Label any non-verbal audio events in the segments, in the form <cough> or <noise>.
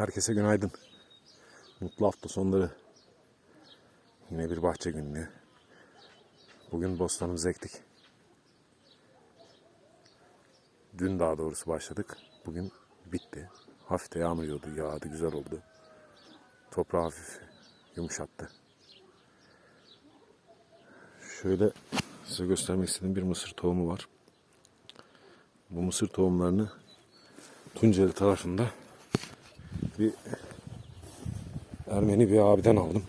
Herkese günaydın. Mutlu hafta sonları. Yine bir bahçe günlüğü. Bugün bostanımızı ektik. Dün daha doğrusu başladık. Bugün bitti. Hafif de yağmur yağıyordu, yağdı, güzel oldu. Toprağı hafif yumuşattı. Şöyle size göstermek istediğim bir mısır tohumu var. Bu mısır tohumlarını Tunceli tarafında bir Ermeni bir abiden aldım.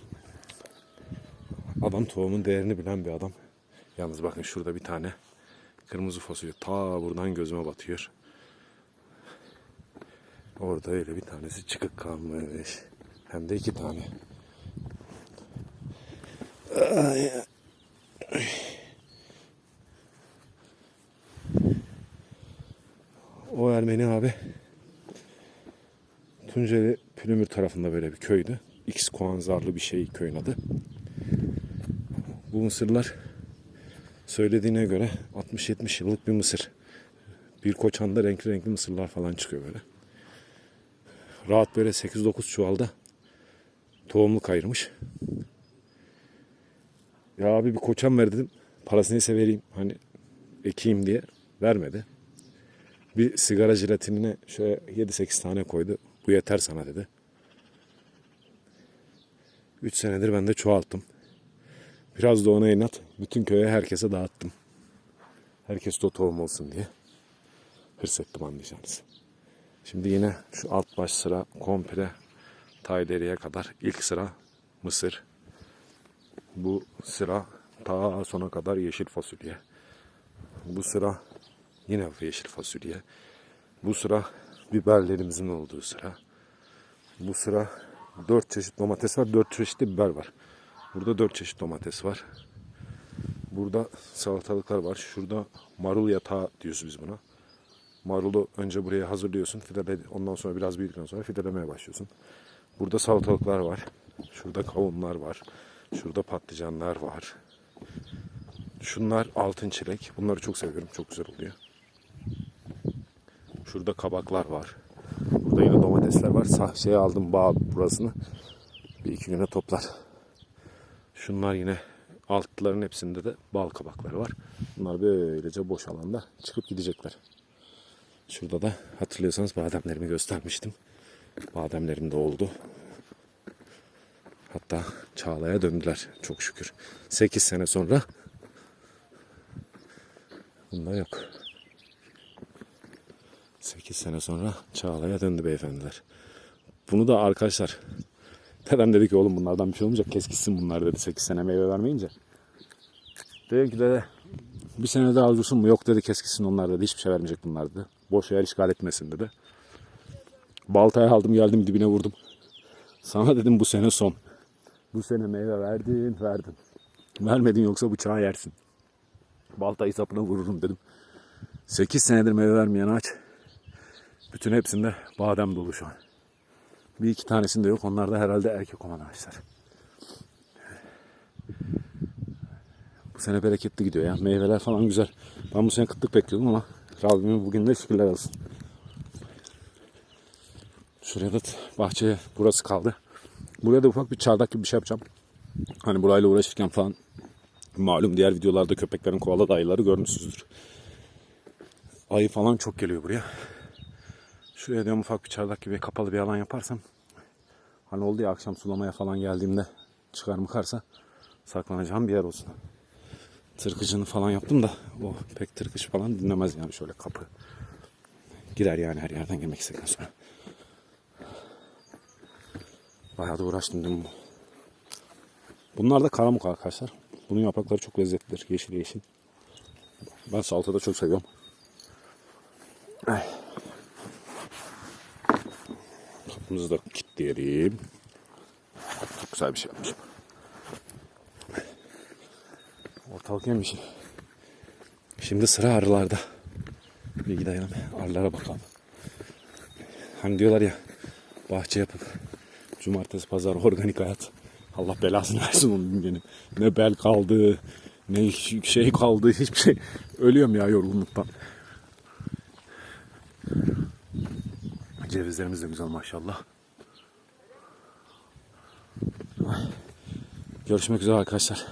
Adam tohumun değerini bilen bir adam. Yalnız bakın şurada bir tane kırmızı fasulye ta buradan gözüme batıyor. Orada öyle bir tanesi çıkık kalmış. Hem de iki tane. O Ermeni abi Tunceli Pülümür tarafında böyle bir köydü. X Kuanzarlı bir şey köyün adı. Bu mısırlar söylediğine göre 60-70 yıllık bir mısır. Bir koçanda renkli renkli mısırlar falan çıkıyor böyle. Rahat böyle 8-9 çuvalda tohumluk ayırmış. Ya abi bir koçan ver dedim. Parasını ise vereyim. Hani ekeyim diye. Vermedi. Bir sigara jelatinine şöyle 7-8 tane koydu. Bu yeter sana dedi. 3 senedir ben de çoğalttım. Biraz da ona inat. Bütün köye herkese dağıttım. Herkes de tohum olsun diye. Hırs ettim anlayacağınız. Şimdi yine şu alt baş sıra komple tayleriye kadar ilk sıra mısır. Bu sıra ta sona kadar yeşil fasulye. Bu sıra yine yeşil fasulye. Bu sıra biberlerimizin olduğu sıra. Bu sıra dört çeşit domates var, dört çeşit de biber var. Burada dört çeşit domates var. Burada salatalıklar var. Şurada marul yatağı diyoruz biz buna. Marulu önce buraya hazırlıyorsun. Fidele, ondan sonra biraz büyüdükten sonra fidelemeye başlıyorsun. Burada salatalıklar var. Şurada kavunlar var. Şurada patlıcanlar var. Şunlar altın çilek. Bunları çok seviyorum. Çok güzel oluyor. Şurada kabaklar var. Burada yine domatesler var. Sah şey aldım bağ burasını. Bir iki güne toplar. Şunlar yine altların hepsinde de bal kabakları var. Bunlar böylece boş alanda çıkıp gidecekler. Şurada da hatırlıyorsanız bademlerimi göstermiştim. Bademlerim de oldu. Hatta Çağla'ya döndüler çok şükür. 8 sene sonra bunda yok. 8 sene sonra Çağla'ya döndü beyefendiler. Bunu da arkadaşlar dedem dedi ki oğlum bunlardan bir şey olmayacak kes gitsin bunlar dedi 8 sene meyve vermeyince. Dedim ki dede bir sene daha dursun mu? Yok dedi kes gitsin onlar dedi hiçbir şey vermeyecek bunlar dedi. Boş yer işgal etmesin dedi. Baltayı aldım geldim dibine vurdum. Sana dedim bu sene son. Bu sene meyve verdin verdin. Vermedin yoksa bıçağı yersin. Baltayı sapına vururum dedim. 8 senedir meyve vermeyen ağaç. Bütün hepsinde badem dolu şu an. Bir iki tanesinde yok. Onlar da herhalde erkek olan ağaçlar. Bu sene bereketli gidiyor ya. Meyveler falan güzel. Ben bu sene kıtlık bekliyordum ama Rabbimin bugün de şükürler olsun. Şuraya da bahçeye burası kaldı. Buraya da ufak bir çardak gibi bir şey yapacağım. Hani burayla uğraşırken falan malum diğer videolarda köpeklerin kovaladığı ayıları görmüşsünüzdür. Ayı falan çok geliyor buraya. Şuraya diyorum ufak bir çardak gibi kapalı bir alan yaparsam hani oldu ya akşam sulamaya falan geldiğimde çıkar mıkarsa saklanacağım bir yer olsun. Tırkıcını falan yaptım da o pek tırkış falan dinlemez yani şöyle kapı. Girer yani her yerden girmek istedikten sonra. Bayağı da uğraştım dün bu. Bunlar da karamuk arkadaşlar. Bunun yaprakları çok lezzetlidir. Yeşil yeşil. Ben salatada çok seviyorum. Kapımızı da kilitleyelim. Çok güzel bir şey yapmışım. Ortalık yemişim. Şimdi sıra arılarda. Bir gidelim arılara bakalım. Hani diyorlar ya bahçe yapıp cumartesi pazar organik hayat. Allah belasını <laughs> versin onun benim. Ne bel kaldı, ne şey kaldı, hiçbir şey. Ölüyorum ya yorgunluktan. Cevizlerimiz de güzel maşallah. Görüşmek üzere arkadaşlar.